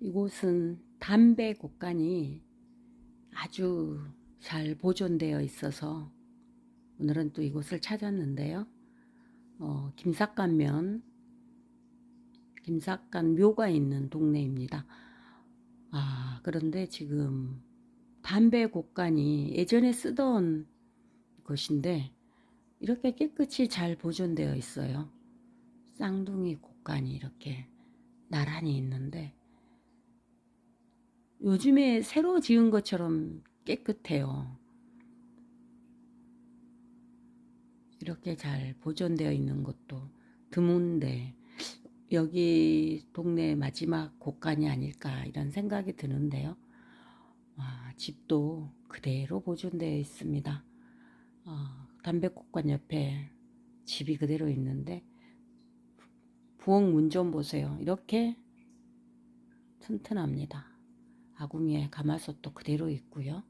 이곳은 담배 곡간이 아주 잘 보존되어 있어서 오늘은 또 이곳을 찾았는데요. 어, 김삿간면, 김삿간 묘가 있는 동네입니다. 아, 그런데 지금 담배 곡간이 예전에 쓰던 것인데 이렇게 깨끗이 잘 보존되어 있어요. 쌍둥이 곡간이 이렇게 나란히 있는데 요즘에 새로 지은 것처럼 깨끗해요. 이렇게 잘 보존되어 있는 것도 드문데 여기 동네 마지막 곳간이 아닐까 이런 생각이 드는데요. 와, 집도 그대로 보존되어 있습니다. 어, 담배꽃관 옆에 집이 그대로 있는데 부엌 문 좀 보세요. 이렇게 튼튼합니다. 아궁이에 가마솥도 그대로 있고요.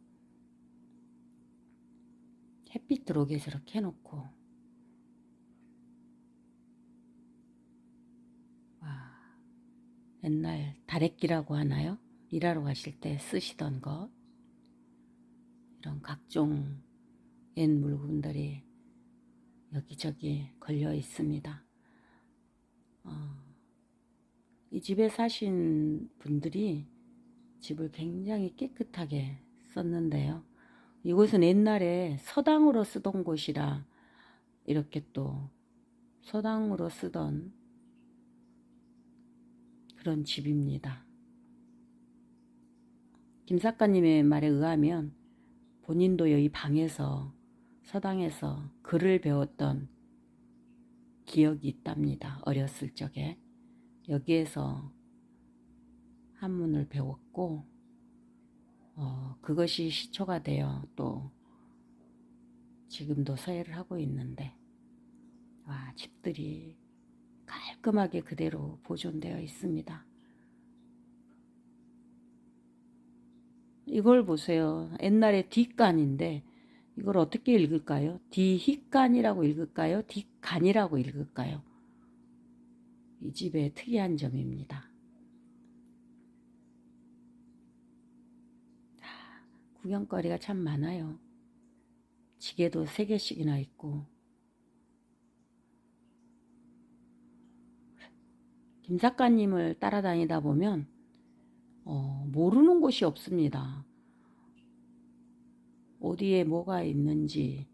햇빛 들어오게 이렇게 해놓고 와 옛날 다래끼라고 하나요? 일하러 가실 때 쓰시던 것 이런 각종 옛 물건들이 여기저기 걸려 있습니다. 어, 이 집에 사신 분들이 집을 굉장히 깨끗하게 썼는데요. 이곳은 옛날에 서당으로 쓰던 곳이라 이렇게 또 서당으로 쓰던 그런 집입니다. 김 작가님의 말에 의하면 본인도 여기 방에서 서당에서 글을 배웠던 기억이 있답니다. 어렸을 적에. 여기에서 한문을 배웠고, 어, 그것이 시초가 되어 또 지금도 서예를 하고 있는데, 와, 집들이 깔끔하게 그대로 보존되어 있습니다. 이걸 보세요. 옛날에 뒷간인데, 이걸 어떻게 읽을까요? 디희간이라고 읽을까요? 뒷간이라고 읽을까요? 이 집의 특이한 점입니다. 구경거리가 참 많아요. 지게도 세 개씩이나 있고. 김 작가님을 따라다니다 보면 어, 모르는 곳이 없습니다. 어디에 뭐가 있는지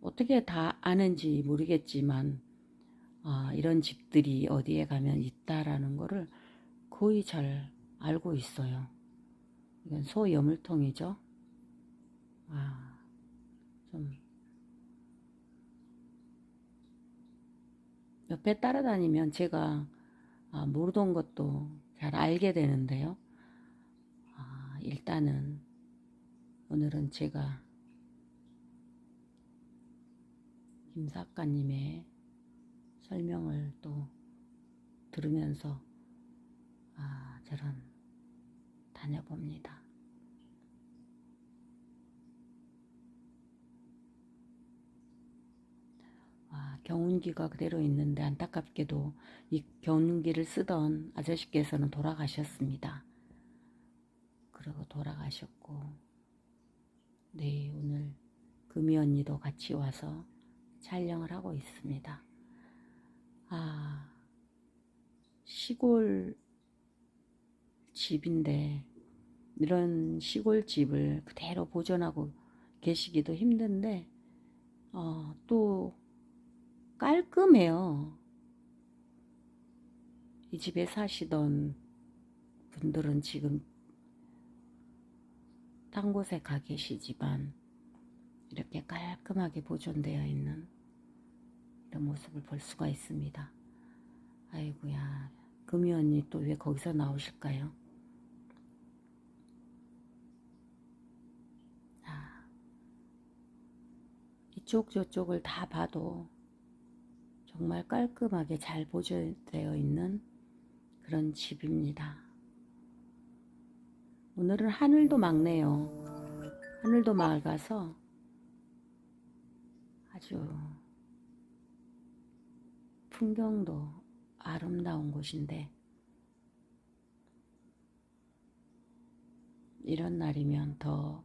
어떻게 다 아는지 모르겠지만 아, 이런 집들이 어디에 가면 있다라는 거를 거의 잘 알고 있어요. 이건 소 여물통이죠. 아, 좀 옆에 따라다니면 제가 아, 모르던 것도 잘 알게 되는데요. 아, 일단은 오늘은 제가 김 작가님의 설명을 또 들으면서 아 저런 다녀봅니다. 아, 경운기가 그대로 있는데 안타깝게도 이 경운기를 쓰던 아저씨께서는 돌아가셨습니다. 그리고 돌아가셨고 네 오늘 금이 언니도 같이 와서 촬영을 하고 있습니다. 아 시골 집인데 이런 시골 집을 그대로 보존하고 계시기도 힘든데 어, 또 깔끔해요. 이 집에 사시던 분들은 지금 딴 곳에 가 계시지만 이렇게 깔끔하게 보존되어 있는 이런 모습을 볼 수가 있습니다. 아이고야, 금이 언니 또 왜 거기서 나오실까요? 아, 이쪽 저쪽을 다 봐도 정말 깔끔하게 잘 보존되어 있는 그런 집입니다. 오늘은 하늘도 맑네요. 하늘도 맑아서 아주 풍경도 아름다운 곳인데 이런 날이면 더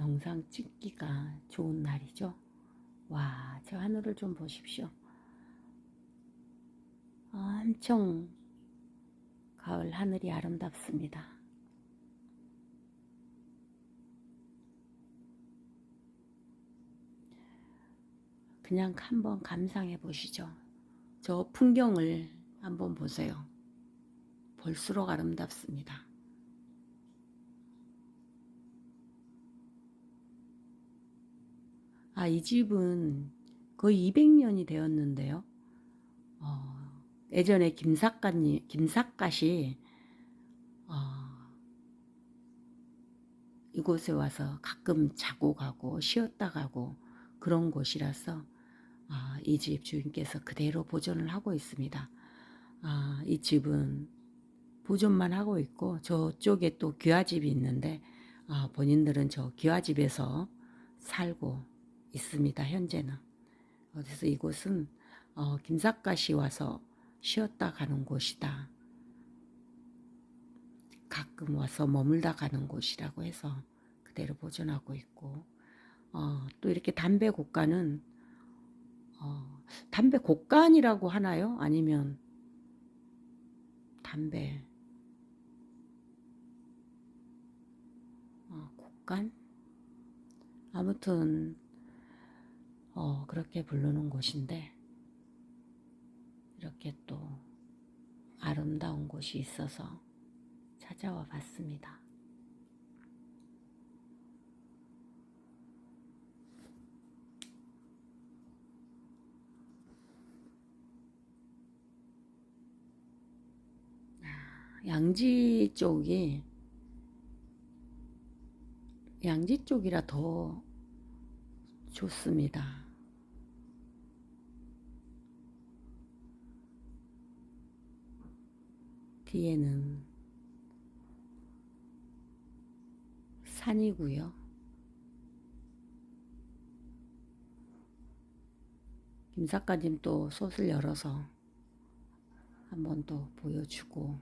영상 찍기가 좋은 날이죠. 와, 저 하늘을 좀 보십시오. 엄청 가을 하늘이 아름답습니다. 그냥 한번 감상해 보시죠. 저 풍경을 한번 보세요. 볼수록 아름답습니다. 아, 이 집은 거의 200년이 되었는데요. 어, 예전에 김삿갓님, 김삿갓이 어, 이곳에 와서 가끔 자고 가고 쉬었다 가고 그런 곳이라서 아, 이집 주인께서 그대로 보존을 하고 있습니다. 아, 이 집은 보존만 하고 있고 저쪽에 또 귀화집이 있는데 아, 본인들은 저 귀화집에서 살고 있습니다. 현재는. 그래서 이곳은 어, 김삿갓이 와서 쉬었다 가는 곳이다. 가끔 와서 머물다 가는 곳이라고 해서 그대로 보존하고 있고 어, 또 이렇게 담배 곡간은 어, 담배 곡간이라고 하나요? 아니면 담배 어, 곡간? 아무튼 어, 그렇게 부르는 곳인데 이렇게 또 아름다운 곳이 있어서 찾아와 봤습니다. 아, 양지 쪽이 양지 쪽이라 더 좋습니다. 뒤에는 산이고요. 김 작가님 또 솥을 열어서 한번더 보여주고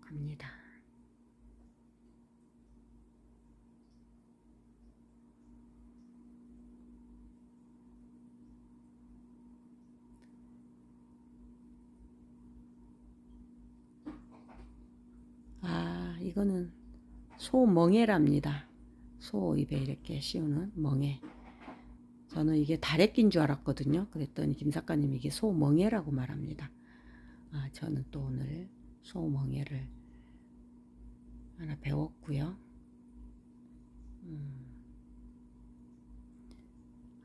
갑니다. 아, 이거는 소멍해랍니다. 소 입에 이렇게 씌우는 멍해. 저는 이게 다래끼인 줄 알았거든요. 그랬더니 김 작가님 이게 소멍해라고 말합니다. 아, 저는 또 오늘 소멍해를 하나 배웠고요. 음,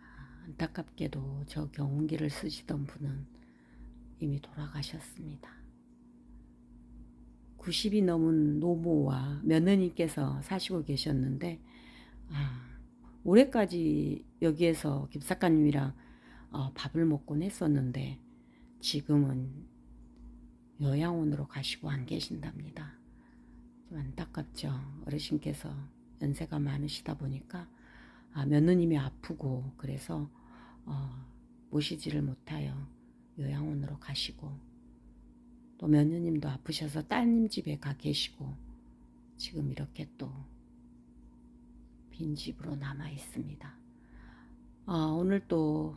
아, 안타깝게도 저 경운기를 쓰시던 분은 이미 돌아가셨습니다. 90이 넘은 노모와 며느님께서 사시고 계셨는데 아, 올해까지 여기에서 김 작가님이랑 어, 밥을 먹곤 했었는데 지금은 요양원으로 가시고 안 계신답니다. 좀 안타깝죠. 어르신께서 연세가 많으시다 보니까 아, 며느님이 아프고 그래서 어, 모시지를 못하여 요양원으로 가시고 또 며느님도 아프셔서 따님 집에 가 계시고 지금 이렇게 또 빈집으로 남아 있습니다. 아, 오늘 또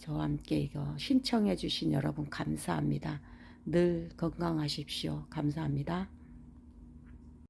저와 함께 이거 신청해 주신 여러분 감사합니다. 늘 건강하십시오. 감사합니다.